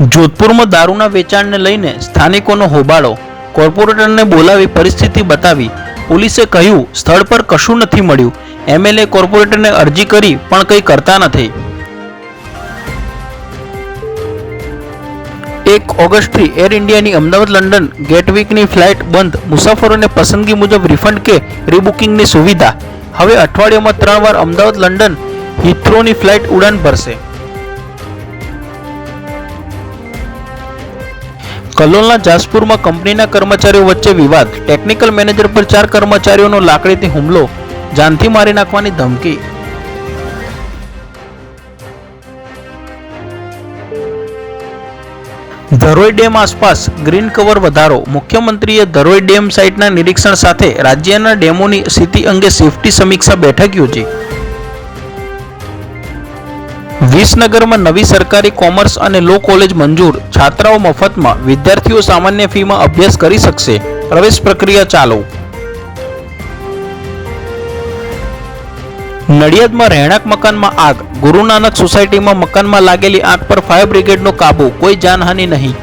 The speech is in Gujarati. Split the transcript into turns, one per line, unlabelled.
જોધપુરમાં દારૂના વેચાણને લઈને સ્થાનિકોનો હોબાળો. કોર્પોરેટરને બોલાવી પરિસ્થિતિ બતાવી પોલીસે કહ્યું, સ્થળ પર કશું નથી મળ્યું. એમએલએ કોર્પોરેટરને અરજી કરી પણ કંઈ કરતા નથી. એક ઓગસ્ટથી એર ઇન્ડિયાની અમદાવાદ, લંડન ગેટવીકની ફ્લાઇટ બંધ. મુસાફરોને પસંદગી મુજબ રિફંડ કે રીબુકિંગની સુવિધા. હવે અઠવાડિયામાં ત્રણ વાર અમદાવાદ, લંડન હિથ્રોની ફ્લાઇટ ઉડાન ભરશે. કલોલના જાસપુરમાં કંપનીના કર્મચારીઓ વચ્ચે વિવાદ. ટેકનિકલ મેનેજર પર ચાર કર્મચારીઓનો લાકડીથી હુમલો. જાનથી મારી નાખવાની ધમકી. ધરોઈ ડેમ આસપાસ ગ્રીન કવર વધારો. મુખ્યમંત્રીએ ધરોઈ ડેમ સાઇટના નિરીક્ષણ સાથે રાજ્યના ડેમોની સ્થિતિ અંગે સેફ્ટી સમીક્ષા બેઠક યોજી. વિસનગરમાં નવી સરકારી કોમર્સ અને લો કોલેજ મંજૂર. છાત્રાઓ મફતમાં, વિદ્યાર્થીઓ સામાન્ય ફીમાં અભ્યાસ કરી શકશે. પ્રવેશ પ્રક્રિયા ચાલુ. નડિયાદમાં રહેણાંક મકાનમાં આગ. ગુરુ નાનક સોસાયટીમાં મકાનમાં લાગેલી આગ પર ફાયર બ્રિગેડનો કાબુ. કોઈ જાનહાનિ નહીં.